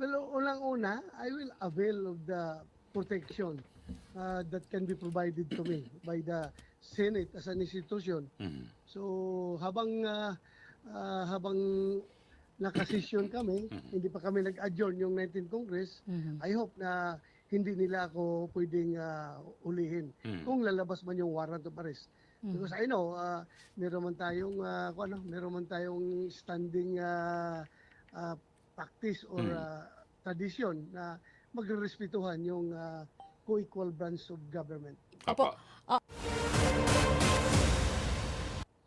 Well, unang-una, I will avail of the protection uh, that can be provided to me by the Senate as an institution. Mhm. So, habang uh, uh, habang nakasesyon kami, hindi pa kami nag-adjourn yung 19th Congress, Mhm. I hope na hindi nila ako pwedeng uh, ulihin Mhm. kung lalabas man yung warrant of arrest. Mhm. Because I know, uh, meron man tayong, uh, ano, meron man tayong standing uh, uh, practice or Mm. uh, tradition na magrespetuhan yung uh, co-equal branch of government. Apa.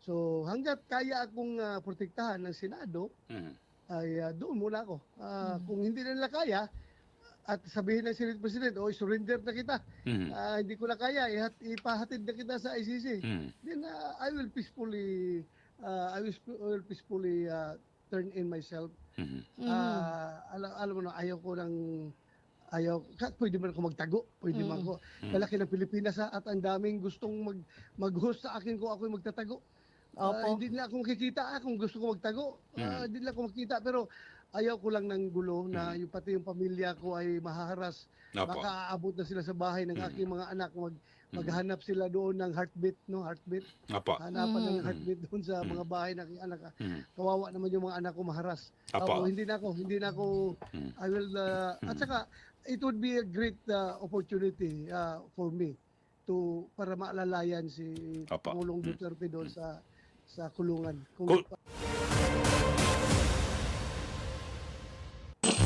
So hanggat kaya akong uh, protektahan ng Senado, Mhm. ay uh, doon muna ako. Uh, Mm. Kung hindi na nila kaya, at sabihin ng Senate President, oh, surrender na kita. Mhm. Ah, hindi ko na kaya, ihat, ipahatid na kita sa ICC. Mhm. then uh, I will peacefully uh, I will, sp- will peacefully uh, turn in myself. Mhm. Mhm. Uh, alam, alam mo na ayaw ko ng ayaw pwede man ako magtago, pwede man Mm. ako. Mm. Kalaki ng Pilipinas ha, at ang daming gustong mag mag-host sa akin kung ako magtatago. Ah, Opo. hindi nila ako makikita ah, kung gusto ko magtago. Ah, Mm. hindi nila ako makita pero ayaw ko lang ng gulo na Mm. yung pati yung pamilya ko ay mahaharas. Apa. Baka aabot na sila sa bahay ng Mm. aking mga anak mag Mhm. maghanap sila doon ng heartbeat, no? Heartbeat. Apa. Hanapan ng Mm. heartbeat doon sa Mm. mga bahay ng aking anak. Kawawa naman yung mga anak ko maharas. Apa. Oo, hindi na ako, hindi na ako, Mm. I will, uh, at Mm. saka, it would be a great uh, opportunity uh, for me to, para maalalayan si Apa. Pangulong Mm. Duterte doon sa sa kulungan. Kung Kul-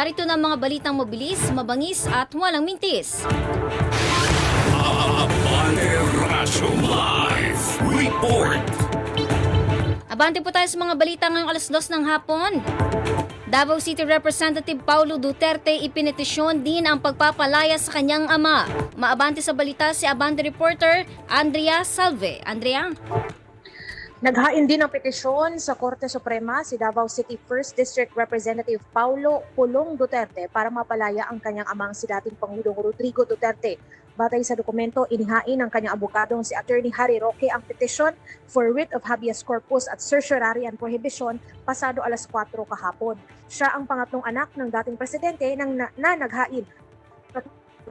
Narito na ang mga balitang mabilis, mabangis at walang mintis. Abante po tayo sa mga balita ngayong alas dos ng hapon. Davao City Representative Paulo Duterte ipinetisyon din ang pagpapalaya sa kanyang ama. Maabante sa balita si Abante reporter Andrea Salve. Andrea? Naghain din ng petisyon sa Korte Suprema si Davao City 1st District Representative Paulo Pulong Duterte para mapalaya ang kanyang amang si dating Pangulong Rodrigo Duterte. Batay sa dokumento, inihain ng kanyang abogadong si Attorney Harry Roque ang petisyon for writ of habeas corpus at certiorari and prohibition pasado alas 4 kahapon. Siya ang pangatlong anak ng dating presidente nang na, na naghain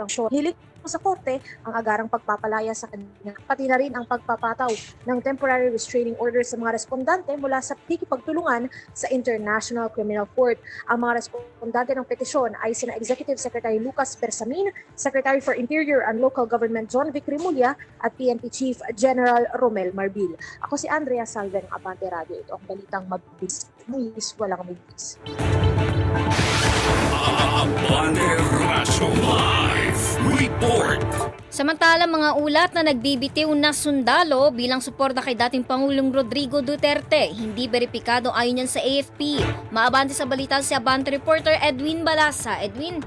Hiling sa korte ang agarang pagpapalaya sa kanya, pati na rin ang pagpapataw ng temporary restraining order sa mga respondante mula sa pagtulungan sa International Criminal Court. Ang mga respondante ng petisyon ay sina Executive Secretary Lucas Bersamin, Secretary for Interior and Local Government John Vic Rimulya at PNP Chief General Romel Marbil. Ako si Andrea Salve ng Abante Radio. Ito ang balitang mabilis, mulis, walang mabilis. Abante Live Report. Samantala mga ulat na nagbibitiw na sundalo bilang suporta kay dating Pangulong Rodrigo Duterte, hindi beripikado ayon yan sa AFP. Maabante sa balita si Abante reporter Edwin Balasa. Edwin?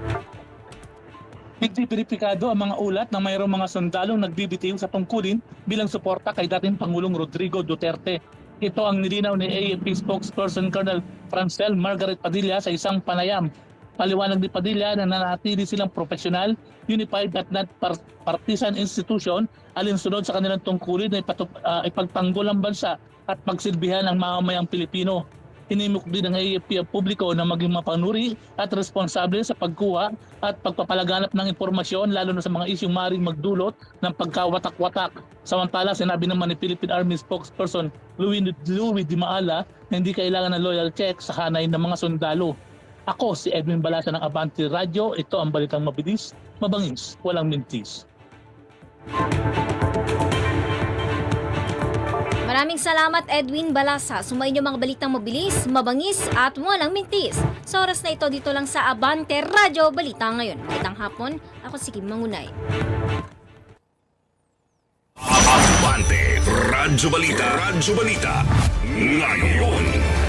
Hindi beripikado ang mga ulat na mayroong mga sundalong nagbibitiw sa tungkulin bilang suporta kay dating Pangulong Rodrigo Duterte. Ito ang nilinaw ni AFP spokesperson Colonel Francel Margaret Padilla sa isang panayam. Paliwanag ni Padilla na nanatili silang profesional, unified at not par- partisan institution alinsunod sa kanilang tungkulin na ipatup- ah, ipagtanggol ang bansa at pagsilbihan ang mamamayang Pilipino. Hinimok din ng AFP ang publiko na maging mapanuri at responsable sa pagkuha at pagpapalaganap ng impormasyon lalo na sa mga isyong maring magdulot ng pagkawatak-watak. Samantala, sinabi naman ni Philippine Army spokesperson Louis, Louis Di Maala na hindi kailangan ng loyal check sa hanay ng mga sundalo. Ako si Edwin Balasa ng Avanti Radio. Ito ang balitang mabilis, mabangis, walang mintis. Maraming salamat Edwin Balasa. Sumayin niyo mga balitang mabilis, mabangis at walang mintis. Sa oras na ito dito lang sa Abante Radyo Balita ngayon. Magandang hapon, ako si Kim Mangunay. Abante Radyo Balita. Radyo Balita. Ngayon.